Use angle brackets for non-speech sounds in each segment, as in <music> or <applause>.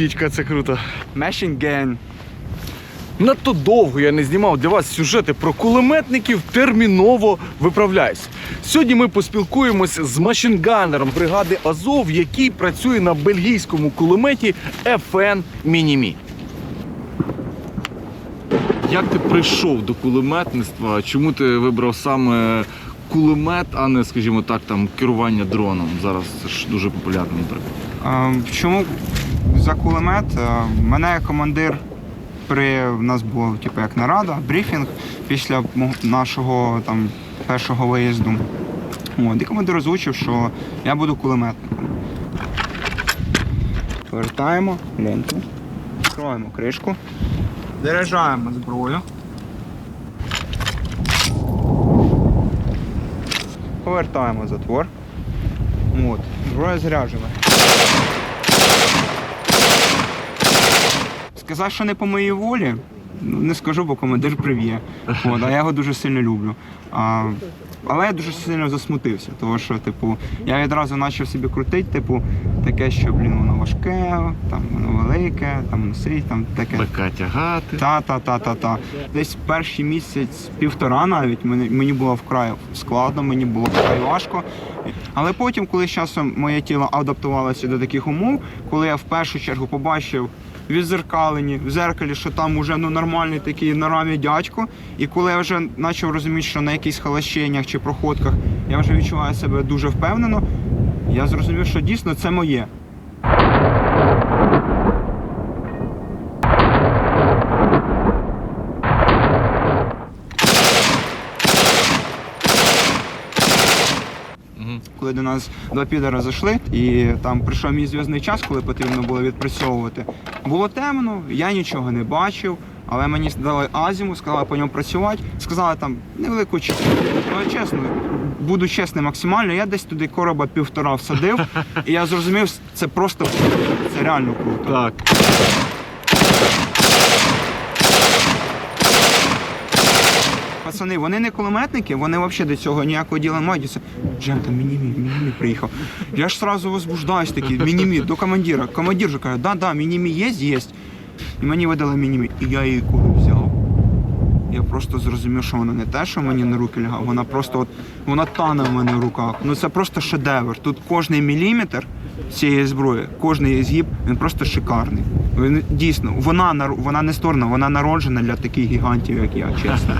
дідька, це круто. Machine Gun. Надто довго я не знімав для вас сюжети про кулеметників. Терміново виправляюсь. Сьогодні ми поспілкуємось з машинганером бригади Азов, який працює на бельгійському кулеметі FN Мінімі. Як ти прийшов до кулеметництва? Чому ти вибрав саме кулемет, а не, скажімо так, там керування дроном? Зараз це ж дуже популярний наприклад. А, чому за кулемет? А, Мене командир при в нас була типу, як нарада, брифінг після нашого там першого виїзду. От, і командир озвучив, що я буду кулеметником. Повертаємо ленту, відкриваємо кришку, заряджаємо зброю. Повертаємо затвор. От, зброя заряджена. Сказав, що не по моїй волі, ну, не скажу, бо командир прив'є. От, а я його дуже сильно люблю. А, але я дуже сильно засмутився, тому що, типу, я відразу почав собі крутити, типу, таке, що, блін, воно важке, там воно велике, там носить, там таке. БК тягати. Та, та, та, та, та. Десь перший місяць, півтора навіть мені, мені було вкрай складно, мені було вкрай важко. Але потім, коли з часом моє тіло адаптувалося до таких умов, коли я в першу чергу побачив відзеркалені в зеркалі, що там уже ну нормальний такий на рамі дядько. І коли я вже почав розуміти, що на якихось халащеннях чи проходках я вже відчуваю себе дуже впевнено, я зрозумів, що дійсно це моє. Коли до нас два підера зайшли, і там прийшов мій зв'язний час, коли потрібно було відпрацьовувати. Було темно, я нічого не бачив, але мені дали азіму, сказали по ньому працювати. Сказали там невелику частину. Але чесно, буду чесним максимально, я десь туди короба півтора всадив, <laughs> і я зрозумів, це просто це реально круто. Так. Пацани, вони не кулеметники, вони взагалі до цього ніякого діла не мають. Джем, там мінімі, мінімі приїхав. Я ж сразу возбуждаюсь такий, мінімі, до командира. Командир же каже, да, да, мінімі є, є. І мені видали мінімі. І я її кулю взяв. Я просто зрозумів, що вона не те, що мені на руки лягав, вона просто от вона тане в мене в руках. Ну це просто шедевр. Тут кожний міліметр цієї зброї, кожний згіб, він просто шикарний. Він дійсно, вона вона не створена, вона народжена для таких гігантів, як я, чесно.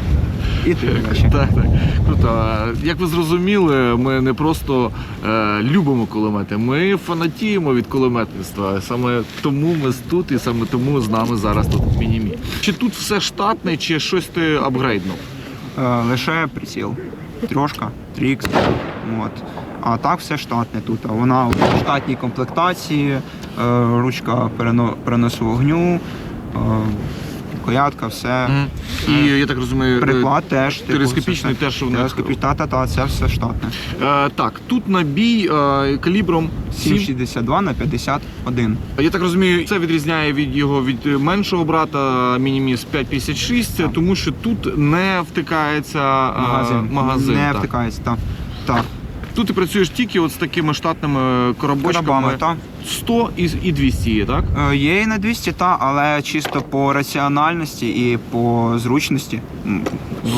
І ти. Так, так. Круто. Як ви зрозуміли, ми не просто е, любимо кулемети, ми фанатіємо від кулеметництва. Саме тому ми тут і саме тому з нами зараз тут мінімі. Чи тут все штатне, чи щось ти апгрейднув? Е, лише приціл. Трошка, трікс. От. А так все штатне тут. А Вона в штатній комплектації, е, ручка перено- переносу вогню, е, коятка, все. І я так розумію, е, Приклад теж. типу, телескопічний все- теж у них- Телескопічний, та-та-та, це все штатне. е, так, тут набій е, калібром 7. 7,62 на 51. Я так розумію, це відрізняє від його від меншого брата Мініміс 556, Так. тому що тут не втикається е, Магазин. магазин Не так. втикається. Так. так. Тут ти працюєш тільки от з такими штатними коробочками. Коробами, так. 100 і, і 200 є, так? Е, Є і на 200, та, але чисто по раціональності і по зручності. м,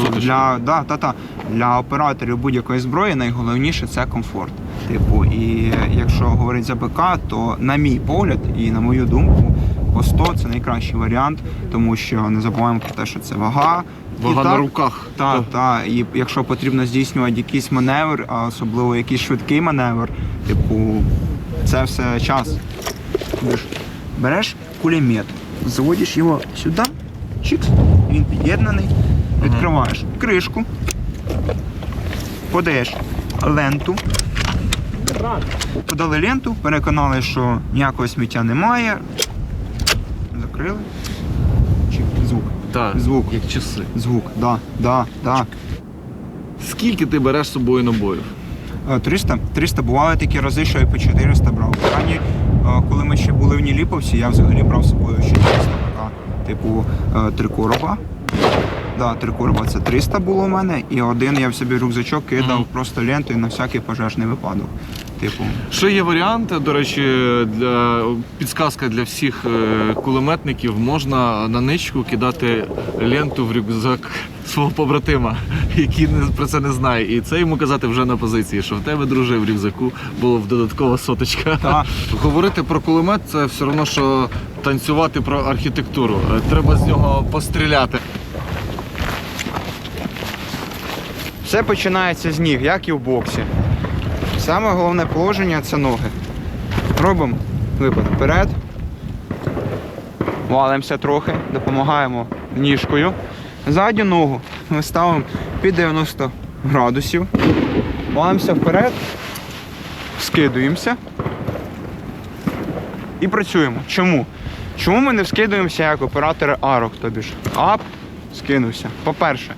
Супер. Для, да, та, та, для операторів будь-якої зброї найголовніше це комфорт. Типу, і якщо говорити за БК, то на мій погляд і на мою думку, по 100 це найкращий варіант, тому що не забуваємо про те, що це вага. Вага і на так, руках. Так, так. І якщо потрібно здійснювати якийсь маневр, а особливо якийсь швидкий маневр, типу, це все час. Береш, береш кулемет, заводиш його сюди, чикс, він під'єднаний, відкриваєш кришку, подаєш ленту. Подали ленту, переконали, що ніякого сміття немає. Закрили. Так, Звук. як часи. Звук, да, да, да. Скільки ти береш з собою набоїв? Е, 300, 300 бували такі рази, що і по 400 брав. Рані, е, коли ми ще були в Ніліповці, я взагалі брав з собою ще 400 БК. Типу е, три короба. Да, три короба це 300 було у мене, і один я в собі рюкзачок кидав Мгм. просто лентою на всякий пожежний випадок. Типу. Ще є варіант, до речі, для підсказка для всіх е, кулеметників. Можна на ничку кидати ленту в рюкзак свого побратима, <laughs> який про це не знає. І це йому казати вже на позиції, що в тебе, друже, в рюкзаку була додаткова соточка. Так. <laughs> Говорити про кулемет це все одно, що танцювати про архітектуру. Е, Треба з нього постріляти. Все починається з ніг, як і в боксі. Саме головне положення це ноги. Робимо випад вперед. Валимося трохи, допомагаємо ніжкою. Задню ногу ми ставимо під 90 градусів. Валимося вперед, скидуємося і працюємо. Чому? Чому ми не вскидуємося як оператори арок, тобі ж ап, скинувся. По-перше,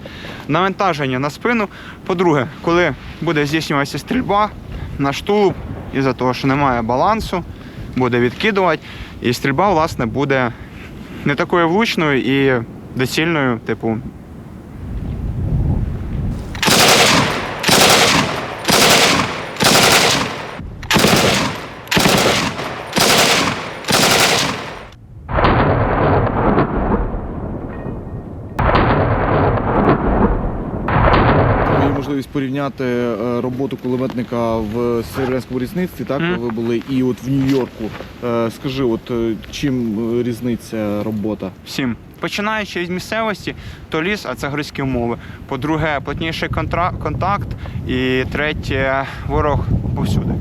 навантаження на спину. По-друге, коли буде здійснюватися стрільба, наш тулуб, із-за того, що немає балансу, буде відкидувати, і стрільба, власне, буде не такою влучною і доцільною, типу. Можливість порівняти е, роботу кулеметника в Сєвєрському різниці, так mm. ви були, і от в Нью-Йорку. Е, Скажи, от е, чим різниця робота? всім. Починаючи від місцевості, то ліс, а це грецькі умови. По-друге, плотніший контакт. І третє, ворог повсюди.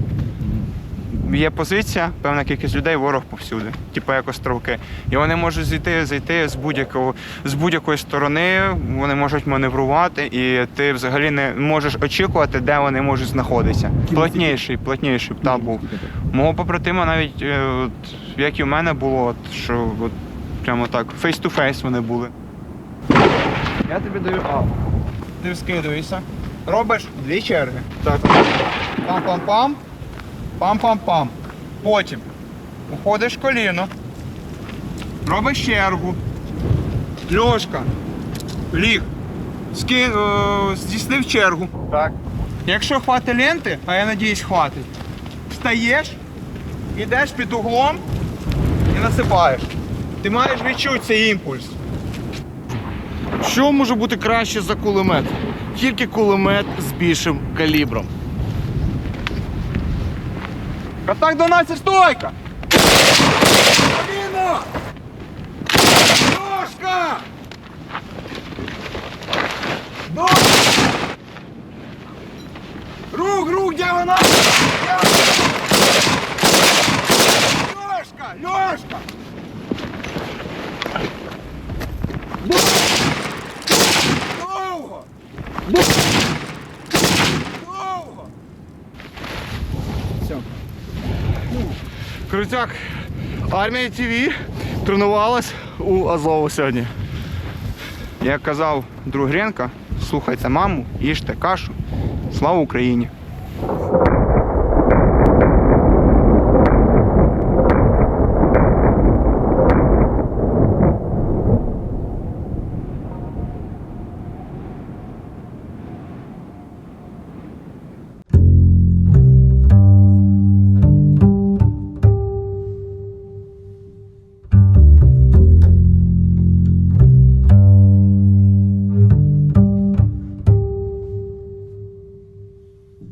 Є позиція, певна кількість людей, ворог повсюди, типу як островки. І вони можуть зайти, зайти з будь-якого з будь-якої сторони, вони можуть маневрувати, і ти взагалі не можеш очікувати, де вони можуть знаходитися. Плотніший, плотніший та був. Мого побратима навіть, е, от, як і в мене було, от, що от, прямо так, фейс-ту-фейс вони були. Я тобі даю ап. Ти скидуєшся, робиш дві черги. Так. Пам-пам-пам. Пам-пам-пам. Потім уходиш коліно. Робиш чергу. Льошка. Ліг. Ски... о, здійснив чергу. Так. Якщо хватить ленти, а я надіюсь хватить, встаєш, ідеш під углом і насипаєш. Ти маєш відчути цей імпульс. Що може бути краще за кулемет? Тільки кулемет з більшим калібром. Контакт 12, стойка! Коліно! Ножка! Ножка! Рук, рук, де вона? Лёшка, Лёшка! Довго! Довго! Все. Крутяк, армія ТВ тренувалась у Азову сьогодні. Як казав друг Гренка, слухайте маму, їжте кашу. Слава Україні!